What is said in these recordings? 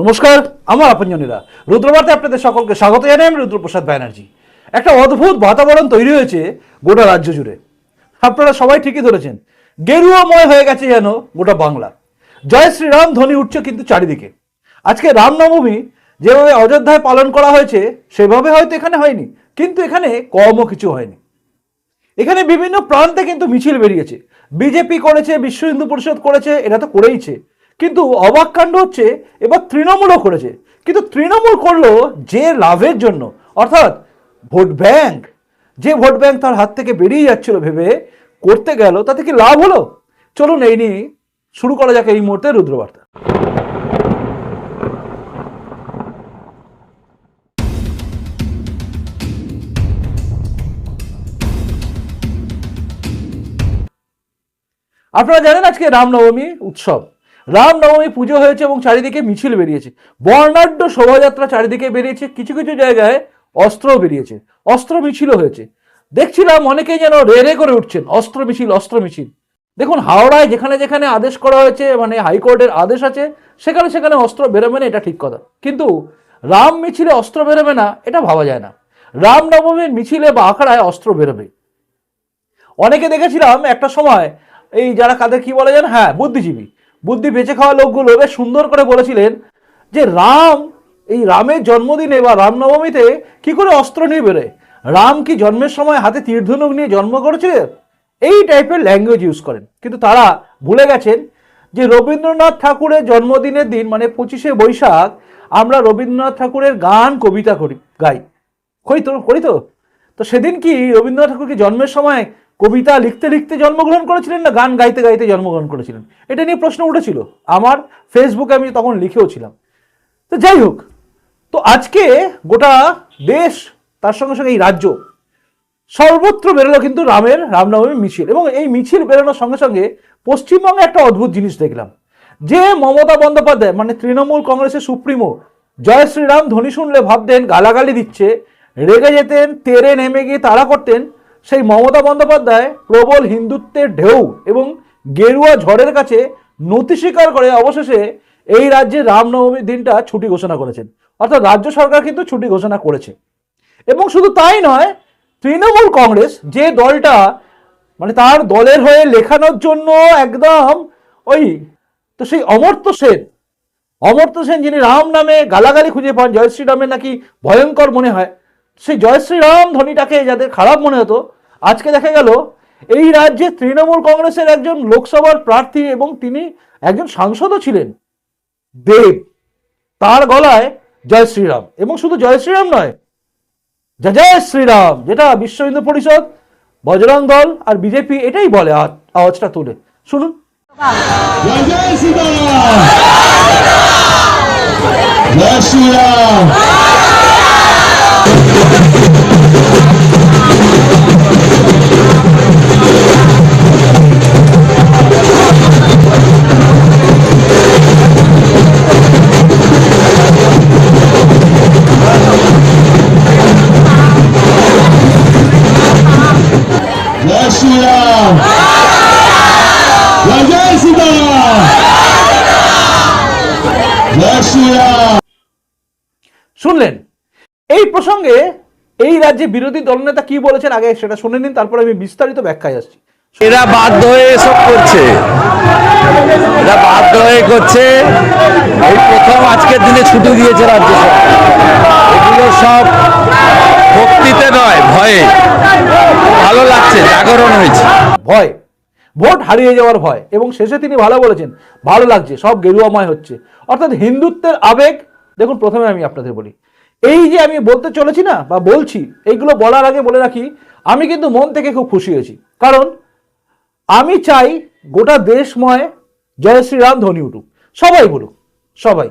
নমস্কার, আমার আপনজনেরা। রুদ্রবার্তে আপনাদের সকলকে স্বাগত জানাই আমি রুদ্রপ্রসাদ ব্যানার্জি। একটা অদ্ভুত বাতাবরণ তৈরি হয়েছে গোটা রাজ্য জুড়ে। আপনারা সবাই ঠিকই ধরেছেন, গেরুয়াময় হয়ে গেছে যেন গোটা বাংলা। জয় শ্রীরাম, ধ্বনি উঠছে কিন্তু চারিদিকে। আজকে রামনবমী, যেভাবে অযোধ্যায় পালন করা হয়েছে, সেভাবে হয়তো এখানে হয়নি, কিন্তু এখানে কমও কিছু হয়নি। এখানে বিভিন্ন প্রান্তে কিন্তু মিছিল বেরিয়েছে। বিজেপি করেছে, বিশ্ব হিন্দু পরিষদ করেছে, এটা তো করেইছে। কিন্তু অবাক কাণ্ড হচ্ছে, এবার তৃণমূলও করেছে। কিন্তু তৃণমূল করল যে লাভের জন্য। অর্থাৎ ভোট ব্যাংক, যে ভোট ব্যাংক তার হাত থেকে বেরিয়ে যাচ্ছিল ভেবে করতে গেল, তাতে কি লাভ হলো? চলুন এই নিয়ে শুরু করা যাক এই মুহূর্তে রুদ্রবার্তা। আপনারা জানেন আজকে রামনবমী উৎসব। রামনবমী পুজো হয়েছে এবং চারিদিকে মিছিল বেরিয়েছে। বর্ণাঢ্য শোভাযাত্রা চারিদিকে বেরিয়েছে, কিছু কিছু জায়গায় অস্ত্রও বেরিয়েছে, অস্ত্র মিছিলও হয়েছে। দেখছিলাম অনেকেই যেন রে রে করে উঠছেন, অস্ত্র মিছিল অস্ত্র মিছিল। দেখুন, হাওড়ায় যেখানে যেখানে আদেশ করা হয়েছে মানে হাইকোর্টের আদেশ আছে, সেখানে সেখানে অস্ত্র বেরোবে না, এটা ঠিক কথা। কিন্তু রাম মিছিলে অস্ত্র বেরোবে না, এটা ভাবা যায় না। রামনবমীর মিছিলে বা আখড়ায় অস্ত্র বেরোবে। অনেকে দেখেছিলাম একটা সময়, এই যারা কাদের কি বলে জানেন হ্যাঁ বুদ্ধিজীবী। বুদ্ধি বেঁচে খাওয়া লোকগুলো বেশ সুন্দর করে বলেছিলেন যে রাম, এই রামের জন্মদিনে বা রামনবমীতে কি করে অস্ত্র নিয়ে বেরোয়? রাম কি জন্মের সময় হাতে তীর্ধনুক নিয়ে জন্ম করেছিল এই টাইপের ল্যাঙ্গুয়েজ ইউজ করেন। কিন্তু তারা ভুলে গেছেন যে রবীন্দ্রনাথ ঠাকুরের জন্মদিনের দিন মানে পঁচিশে বৈশাখ, আমরা রবীন্দ্রনাথ ঠাকুরের গান, কবিতা করি, গাই। করি তো করি তো? তো সেদিন কি রবীন্দ্রনাথ ঠাকুর কি জন্মের সময় কবিতা লিখতে লিখতে জন্মগ্রহণ করেছিলেন না, গান গাইতে গাইতে জন্মগ্রহণ করেছিলেন? এটা নিয়ে প্রশ্ন উঠেছিল। আমার ফেসবুকে আমি তখন লিখেও ছিলাম। তো যাই হোক, তো আজকে গোটা দেশ, তার সঙ্গে সঙ্গে এই রাজ্য সর্বত্র বেরোলো কিন্তু রামের রামনবমী মিছিল। এবং এই মিছিল বেরোনোর সঙ্গে সঙ্গে পশ্চিমবঙ্গে একটা অদ্ভুত জিনিস দেখলাম। যে মমতা বন্দ্যোপাধ্যায় মানে তৃণমূল কংগ্রেসের সুপ্রিমো, জয় শ্রীরাম ধ্বনি শুনলে ভাবতেন, গালাগালি দিচ্ছে, রেগে যেতেন, তেরে নেমে গিয়ে তাড়া করতেন সেই মমতা বন্দ্যোপাধ্যায় প্রবল হিন্দুত্বের ঢেউ এবং গেরুয়া ঝড়ের কাছে নতি স্বীকার করে অবশেষে এই রাজ্যে রামনবমীর দিনটা ছুটি ঘোষণা করেছেন। অর্থাৎ রাজ্য সরকার কিন্তু ছুটি ঘোষণা করেছে। এবং শুধু তাই নয়, তৃণমূল কংগ্রেস যে দলটা মানে তার দলের হয়ে লেখানোর জন্য একদম ওই তো সেই অমর্ত্য সেন অমর্ত্য সেন যিনি রাম নামে গালাগালি খুঁজে পান, জয় শ্রীরামের নাকি ভয়ঙ্কর মনে হয়, সেই জয় শ্রীরাম ধ্বনিটাকে যাদের খারাপ মনে হতো আজকে দেখা গেল, এই রাজ্যে তৃণমূল কংগ্রেসের একজন লোকসভার প্রার্থী এবং তিনি একজন সাংসদও ছিলেন, দেব। তার গলায় জয় শ্রীরাম। এবং শুধু জয় শ্রীরাম নয়, জয় জয় শ্রীরাম, যেটা বিশ্ব হিন্দু পরিষদ, বজরং দল আর বিজেপি এটাই বলে আওয়াজটা তুলে। শুনুন। জয় শ্রীরাম! শুনলেন? এই প্রসঙ্গে এই রাজ্যে বিরোধী দলনেতা কি বলেছেন? আগে সেটা শুনে নিন তারপর আমি বিস্তারিত ব্যাখ্যায় আসছি। এরা বাধ্য হয়ে এসব করছে। এরা বাধ্য হয়ে করছে। এই প্রথম আজকের দিনে ছুটি দিয়েছে রাজ্য সরকার। এগুলো সব ভক্তিতে নয় ভয়ে। ভালো লাগছে জাগরণ হয়েছে। ভয়। ভোট হারিয়ে যাওয়ার ভয়। এবং শেষে তিনি ভালো বলেছেন, ভালো লাগছে, সব গেরুয়াময় হচ্ছে। অর্থাৎ হিন্দুত্বের আবেগ, দেখুন, প্রথমে আমি আপনাদের বলি। এই যে আমি বলতে চলেছি না, বা বলছি, এইগুলো বলার আগে বলে রাখি, আমি কিন্তু মন থেকে খুব খুশি হয়েছি। কারণ আমি চাই গোটা দেশময় জয় শ্রীরাম ধ্বনি উঠুক। সবাই বলুক, সবাই।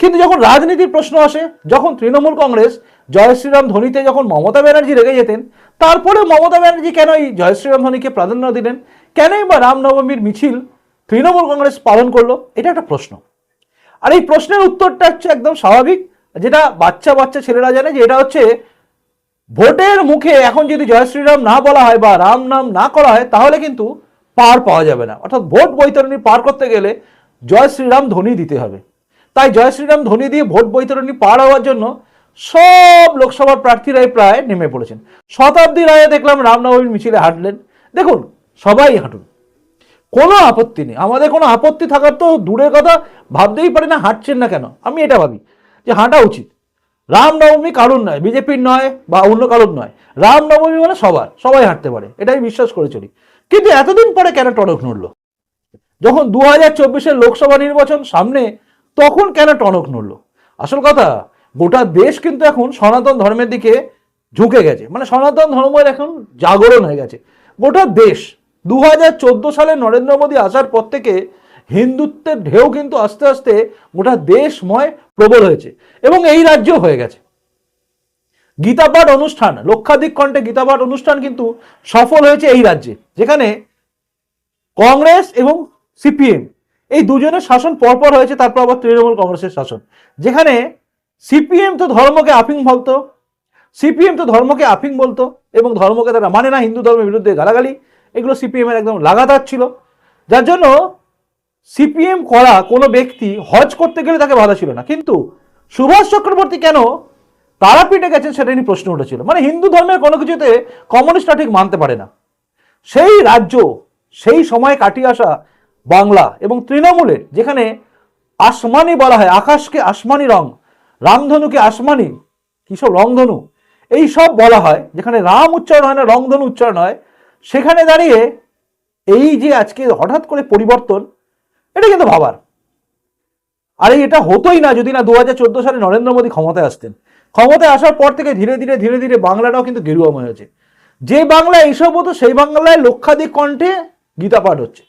কিন্তু যখন রাজনীতির প্রশ্ন আসে, যখন তৃণমূল কংগ্রেস জয় শ্রীরাম ধ্বনিতে যখন মমতা ব্যানার্জি রেগে যেতেন তারপরে মমতা ব্যানার্জি কেন এই জয় শ্রীরাম ধ্বনিকে প্রাধান্য দিলেন? কেনই বা রামনবমীর মিছিল তৃণমূল কংগ্রেস পালন করল? এটা একটা প্রশ্ন। আর এই প্রশ্নের উত্তরটা হচ্ছে একদম স্বাভাবিক, যেটা বাচ্চা বাচ্চা ছেলেরা জানে যে এটা হচ্ছে ভোটের মুখে এখন যদি জয় শ্রীরাম না বলা হয় বা রাম নাম না করা হয়, তাহলে কিন্তু পার পাওয়া যাবে না। অর্থাৎ ভোট বৈতরণী পার করতে গেলে জয় শ্রীরাম ধ্বনি দিতে হবে। তাই জয় শ্রীরাম ধ্বনি দিয়ে ভোট বৈতরণী পার হওয়ার জন্য সব লোকসভার প্রার্থীরাই প্রায় নেমে পড়েছেন। শতাব্দী রায়ে দেখলাম রামনবমীর মিছিলে হাঁটলেন। দেখুন সবাই হাঁটুন। কোনো আপত্তি নেই। আমাদের কোনো আপত্তি থাকার তো দূরের কথা, ভাবতেই পারে না, হাঁটছেন না কেন? আমি এটা ভাবি যে হাঁটা উচিত। রামনবমী কারণ নয়, বিজেপির নয় বা অন্য কারণ নয়। রামনবমী মানে সবার, সবাই হাঁটতে পারে। এটাই বিশ্বাস করে চলি। কিন্তু এতদিন পরে কেন টনক নড়লো? যখন দু হাজার চব্বিশের লোকসভা নির্বাচন সামনে, তখন কেন টনক নড়ল? আসল কথা, গোটা দেশ কিন্তু এখন সনাতন ধর্মের দিকে ঝুঁকে গেছে। মানে সনাতন ধর্মের এখন জাগরণ হয়ে গেছে। গোটা দেশ দু হাজার চোদ্দ সালে নরেন্দ্র মোদী আসার পর থেকে হিন্দুত্বের ঢেউ কিন্তু আস্তে আস্তে গোটা দেশময় প্রবল হয়েছে এবং এই রাজ্য হয়ে গেছে। গীতাপাঠ অনুষ্ঠান, লক্ষাধিক কণ্ঠে গীতাপাঠ অনুষ্ঠান কিন্তু সফল হয়েছে এই রাজ্যে, যেখানে কংগ্রেস এবং সিপিএম, এই দুজনের শাসন পরপর হয়েছে, তারপর আবার তৃণমূল কংগ্রেসের শাসন। যেখানে সিপিএম তো ধর্মকে আফিং বলতো, সিপিএম তো ধর্মকে আফিং বলতো এবং ধর্মকে তারা মানে না হিন্দু ধর্মের বিরুদ্ধে গালাগালি এগুলো সিপিএম এর একদম লাগাতার ছিল। যার জন্য সিপিএম করা কোনো ব্যক্তি হজ করতে গেলে তাকে বাধা ছিল না। কিন্তু সুভাষ চক্রবর্তী কেন তারাপীঠে গেছেন সেটা নিয়ে প্রশ্ন উঠেছিল। মানে হিন্দু ধর্মের কোনো কিছুতে কমিউনিস্টরা ঠিক মানতে পারে না। সেই রাজ্য, সেই সময় কাটিয়ে আসা বাংলা এবং তৃণমূলের, যেখানে আসমানি বলা হয়, আকাশকে আসমানি রং, রামধনুকে আসমানি, কিসব রংধনু এই সব বলা হয়, যেখানে রাম উচ্চারণ হয় না, রংধনু উচ্চারণ হয় সেখানে দাঁড়িয়ে এই যে আজকে হঠাৎ করে পরিবর্তন, এটা কিন্তু ভাবার। আরে এটা হতোই না যদি না দু হাজার চোদ্দ সালে নরেন্দ্র মোদী ক্ষমতায় আসতেন। ক্ষমতায় আসার পর থেকে ধীরে ধীরে ধীরে ধীরে বাংলাটাও কিন্তু গেরুয়াময় হয়েছে। যে বাংলায় এইসব হতো, সেই বাংলায় লক্ষাধিক কণ্ঠে গীতা পাঠ হচ্ছে।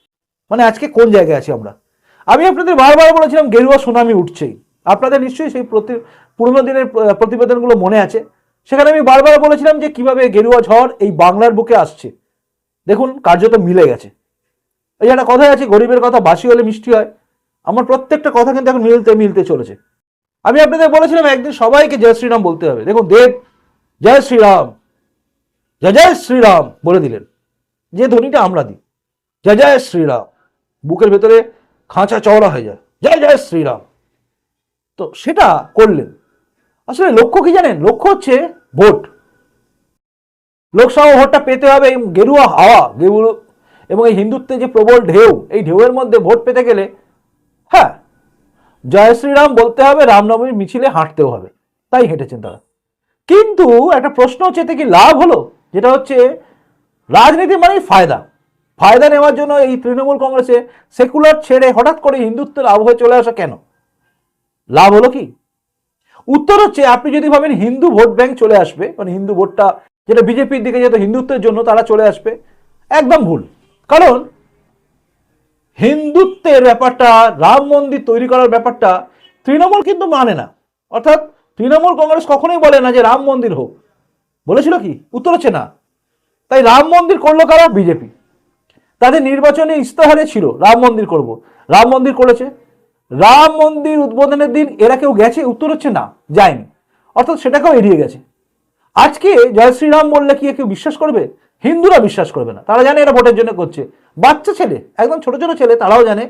মানে আজকে কোন জায়গায় আছি আমরা? আমি আপনাদের বারবার বলেছিলাম, গেরুয়া সুনামি উঠছেই। আপনাদের নিশ্চয়ই সেই প্রতি, পুরোনো দিনের প্রতিবেদনগুলো মনে আছে। সেখানে আমি বারবার বলেছিলাম যে কীভাবে গেরুয়া ঝড় এই বাংলার বুকে আসছে। দেখুন, কার্যত মিলে গেছে। এই একটা কথাই আছে, গরিবের কথা বাসি হলে মিষ্টি হয়। আমার প্রত্যেকটা কথা কিন্তু এখন মিলতে মিলতে চলেছে। আমি আপনাদের বলেছিলাম, একদিন সবাইকে জয় শ্রীরাম বলতে হবে। দেখুন, দেব, জয় শ্রীরাম, জয় জয় শ্রীরাম বলে দিলেন। যে ধ্বনিটা আমরা দিই, জয় জয় শ্রীরাম, বুকের ভেতরে খাঁচা চওড়া হয়ে যায়, জয় জয় শ্রীরাম। তো সেটা করলেন। আসলে লক্ষ্য কি জানেন? লক্ষ্য হচ্ছে ভোট। লোকসভা ভোটটা পেতে হবে এই গেরুয়া হাওয়া গেরু এবং এই হিন্দুত্বের যে প্রবল ঢেউ, এই ঢেউয়ের মধ্যে ভোট পেতে গেলে হ্যাঁ জয় শ্রীরাম বলতে হবে, রামনবমীর মিছিলে হাঁটতেও হবে, তাই হেঁটেছেন তারা। কিন্তু একটা প্রশ্ন হচ্ছে, এতে কি লাভ হলো? যেটা হচ্ছে, রাজনীতি মানেই ফায়দা। ফায়দা নেওয়ার জন্য এই তৃণমূল কংগ্রেসে সেকুলার ছেড়ে হঠাৎ করে হিন্দুত্বের আবহে চলে আসা কেন? লাভ হলো কি? উত্তর হচ্ছে, আপনি যদি ভাবেন হিন্দু ভোট ব্যাংক চলে আসবে মানে হিন্দু ভোটটা যেটা বিজেপির দিকে যেত হিন্দুত্বের জন্য তারা চলে আসবে, একদম ভুল। কারণ হিন্দুত্বের ব্যাপারটা, রাম মন্দির তৈরি করার ব্যাপারটা তৃণমূল কিন্তু মানে না। অর্থাৎ তৃণমূল কংগ্রেস কখনোই বলে না যে রাম মন্দির হোক। বলেছিল কি? উত্তর হচ্ছে না। তাই রাম মন্দির করল কারা? বিজেপি। তাদের নির্বাচনী ইস্তাহারে ছিল, রাম মন্দির করব। রাম মন্দির করেছে। রাম মন্দির উদ্বোধনের দিন এরা কেউ গেছে? উত্তর হচ্ছে না, যায়নি। অর্থাৎ সেটাকেও এড়িয়ে গেছে। আজকে জয় শ্রীরাম বললে কি কেউ বিশ্বাস করবে? হিন্দুরা বিশ্বাস করবে না। তারা জানে এরা ভোটের জন্য করছে। বাচ্চা ছেলে, একদম ছোট ছোট ছেলে, তারাও জানে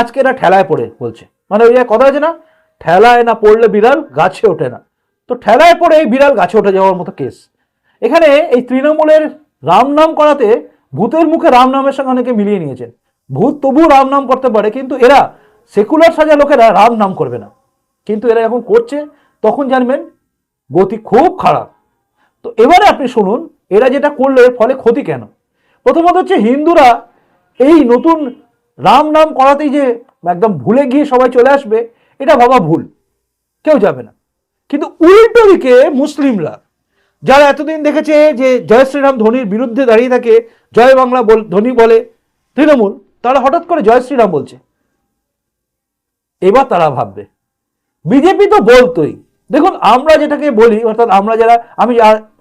আজকে এরা ঠেলায় পড়ে বলছে। মানে ওই কথা আছে না? ঠেলায় না পড়লে বিড়াল গাছে ওঠে না। তো ঠেলায় পড়ে এই বিড়াল গাছে উঠে যাওয়ার মতো কেস। এখানে এই তৃণমূলের রাম নাম করাতে ভূতের মুখে রাম নামের সঙ্গে অনেকে মিলিয়ে নিয়েছেন। ভূত তবু রাম নাম করতে পারে, কিন্তু এরা সেকুলার সাজা লোকেরা রাম নাম করবে না। কিন্তু এরা এখন করছে, তখন জানবেন গতি খুব খারাপ। তো এবারে আপনি শুনুন, এরা যেটা করলে এর ফলে ক্ষতি কেন? প্রথমত হচ্ছে হিন্দুরা এই নতুন রাম নাম করাতেই যে একদম ভুলে গিয়ে সবাই চলে আসবে, এটা ভাবা ভুল। কেউ যাবে না। কিন্তু উল্টো দিকে মুসলিমরা, যারা এতদিন দেখেছে যে জয় শ্রীরাম ধোনির বিরুদ্ধে দাঁড়িয়ে থাকে, জয় বাংলা বল, ধোনি বলে তৃণমূল, তারা হঠাৎ করে জয় শ্রীরাম বলছে। এবার তারা ভাববে, বিজেপি তো বলতোই দেখুন, আমরা যেটাকে বলি, অর্থাৎ আমরা যারা, আমি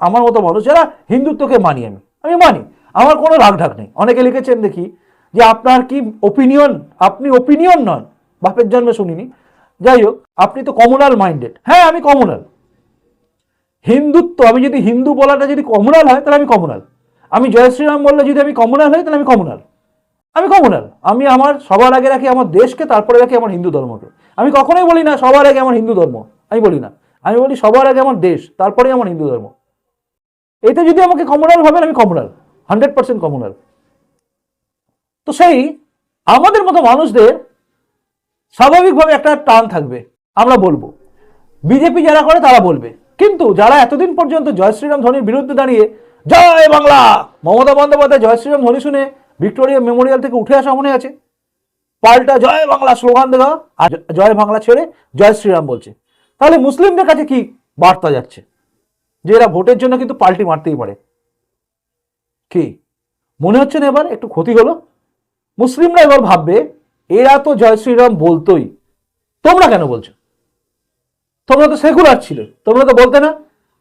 আমার মতো মানুষ, যারা হিন্দুত্বকে মানি আমি আমি মানি। আমার কোনো রাগ ঢাক নেই। অনেকে লিখেছেন দেখি, যে আপনার কি ওপিনিয়ন আপনি ওপিনিয়ন নন। বাপের জন্মে শুনিনি। যাই হোক, আপনি তো কমনাল মাইন্ডেড হ্যাঁ আমি কমনাল হিন্দুত্ব, আমি যদি হিন্দু বলাটা যদি কমনাল হয়, তাহলে আমি কমনাল আমি জয় শ্রীরাম বললে যদি আমি কমনাল হই, তাহলে আমি কমনাল আমি কমনাল আমি আমার সবার আগে রাখি আমার দেশকে, তারপরে রাখি আমার হিন্দু ধর্মকে। আমি কখনোই বলি না, সবার আগে আমার হিন্দু ধর্ম। আমি বলি না। আমি বলি সবার আগে আমার দেশ তারপরে আমার হিন্দু ধর্ম। এতে যদি আমাকে কমনাল ভাবেন, আমি কমনাল হান্ড্রেড পার্সেন্ট কমনাল তো সেই আমাদের মতো মানুষদের স্বাভাবিকভাবে একটা টান থাকবে, আমরা বলব। বিজেপি যারা করে, তারা বলবে। কিন্তু যারা এতদিন পর্যন্ত জয় শ্রীরাম ধ্বনির বিরুদ্ধে দাঁড়িয়ে, জয় বাংলা! মমতা বন্দ্যোপাধ্যায় জয় শ্রীরাম ধ্বনি শুনে ভিক্টোরিয়া মেমোরিয়াল থেকে উঠে আসা মনে আছে? পাল্টা জয় বাংলা স্লোগান দেওয়া, আর জয় বাংলা ছেড়ে জয় শ্রীরাম বলছে। তাহলে মুসলিমদের কাছে কি বার্তা যাচ্ছে? যে এরা ভোটের জন্য কিন্তু পাল্টি মারতেই পারে। কি? মনে হচ্ছে না এবার একটু ক্ষতি হলো? মুসলিমরা এবার ভাববে, এরা তো জয় শ্রীরাম বলতোই। তোমরা কেন বলছো? তোমরা তো সেকুলার ছিল। তোমরা তো বলতে না?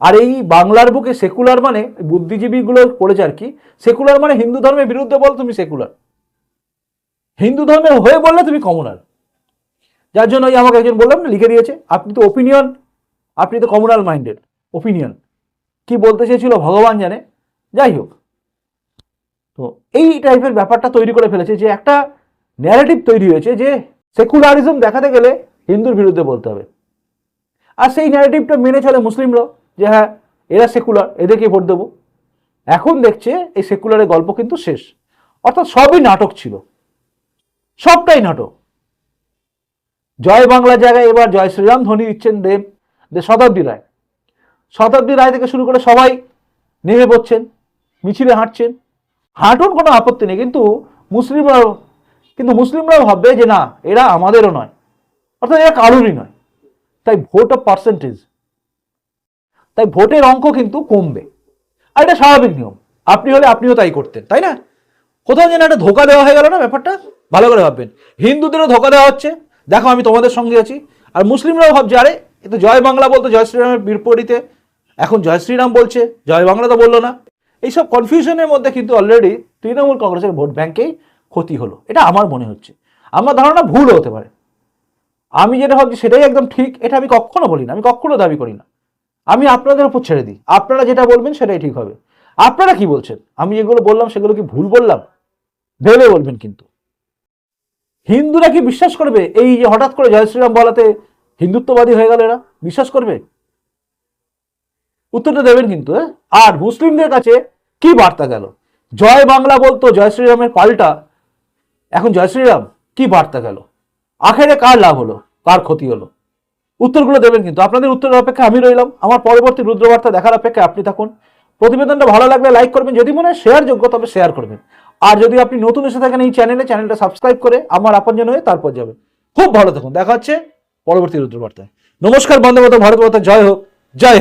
আর এই বাংলার বুকে সেকুলার মানে বুদ্ধিজীবীগুলো পড়েছে আর কি, সেকুলার মানে হিন্দু ধর্মের বিরুদ্ধে বল তুমি সেকুলার। হিন্দু ধর্মের হয়ে বললে তুমি কমনাল যার জন্য ওই আমাকে একজন বললাম না, লিখে দিয়েছে, আপনি তো ওপিনিয়ন আপনি তো কমনাল মাইন্ডেড ওপিনিয়ন কি বলতে চেয়েছিল ভগবান জানে। যাই হোক, তো এই টাইপের ব্যাপারটা তৈরি করে ফেলেছে যে একটা ন্যারেটিভ তৈরি হয়েছে যে সেকুলারিজম দেখাতে গেলে হিন্দুর বিরুদ্ধে বলতে হবে। আর সেই ন্যারেটিভটা মেনে চলে মুসলিমরাও যে হ্যাঁ এরা সেকুলার এদেরকে ভোট দেবো। এখন দেখছে এই সেকুলারের গল্প কিন্তু শেষ। অর্থাৎ সবই নাটক ছিল। সবটাই নাটক। জয় বাংলা জায়গায় এবার জয় শ্রীরাম ধ্বনি দিচ্ছেন দেব শতাব্দী রায়। শতাব্দী রায় থেকে শুরু করে সবাই নেমে পড়ছেন, মিছিলে হাঁটছেন। হাঁটুন কোনো আপত্তি নেই, কিন্তু মুসলিমরাও কিন্তু মুসলিমরাও ভাববে যে না, এরা আমাদেরও নয়, অর্থাৎ এরা কারোরই নয়। তাই ভোট অফ পার্সেন্টেজ তাই ভোটের অঙ্ক কিন্তু কমবে। আর এটা স্বাভাবিক নিয়ম, আপনি হলে আপনিও তাই করতেন, তাই না? কোথাও যেন একটা ধোকা দেওয়া হয়ে গেল না ব্যাপারটা? ভালো করে ভাববেন। হিন্দুদেরও ধোকা দেওয়া হচ্ছে দেখো, আমি তোমাদের সঙ্গে আছি। আর মুসলিমরাও ভাবছে, আরে, এ তো জয় বাংলা বলতো, জয় শ্রীরামের বিপরীতে। এখন জয় শ্রীরাম বলছে, জয় বাংলা তো বলল না। এইসব কনফিউশনের মধ্যে কিন্তু অলরেডি তৃণমূল কংগ্রেসের ভোট ব্যাংকেই ক্ষতি হলো। এটা আমার মনে হচ্ছে। আমার ধারণা ভুল হতে পারে। আমি যেটা ভাবছি, সেটাই একদম ঠিক। এটা আমি কখনো বলি না। আমি কখনো দাবি করি না। আমি আপনাদের উপর ছেড়ে দিই। আপনারা যেটা বলবেন, সেটাই ঠিক হবে। আপনারা কি বলছেন? আমি যেগুলো বললাম, সেগুলো কি ভুল বললাম? ভেবে বলবেন কিন্তু। হিন্দুরা কি বিশ্বাস করবে? এই যে হঠাৎ করে জয় শ্রীরাম বলাতে হিন্দুত্ববাদী হয়ে গেল এরা, বিশ্বাস করবে? উত্তরটা দেবেন কিন্তু হ্যাঁ? আর মুসলিমদের কাছে কি বার্তা গেল? জয় বাংলা বলতো জয় শ্রীরামের পাল্টা, এখন জয় শ্রীরাম, কি বার্তা গেল? আখেরে কার লাভ হলো? কার ক্ষতি হলো? উত্তরগুলো দেবেন কিন্তু, আপনাদের উত্তরের অপেক্ষা আমি রইলাম। আমার পরবর্তী রুদ্রবার্তা দেখার অপেক্ষা আপনি থাকুন। প্রতিবেদনটা ভালো লাগলে লাইক করবেন, যদি মনে হয় শেয়ার যোগ্য তবে শেয়ার করবেন। আর যদি আপনি নতুন এসে থাকেন এই চ্যানেলে চ্যানেলটা সাবস্ক্রাইব করে আমার আপনজন হয়ে তারপর যাবে খুব ভালো থাকুন। দেখা হচ্ছে পরবর্তী রুদ্রবার্তায়। নমস্কার বন্দে মাতরম, ভারত জয় হোক। জয়।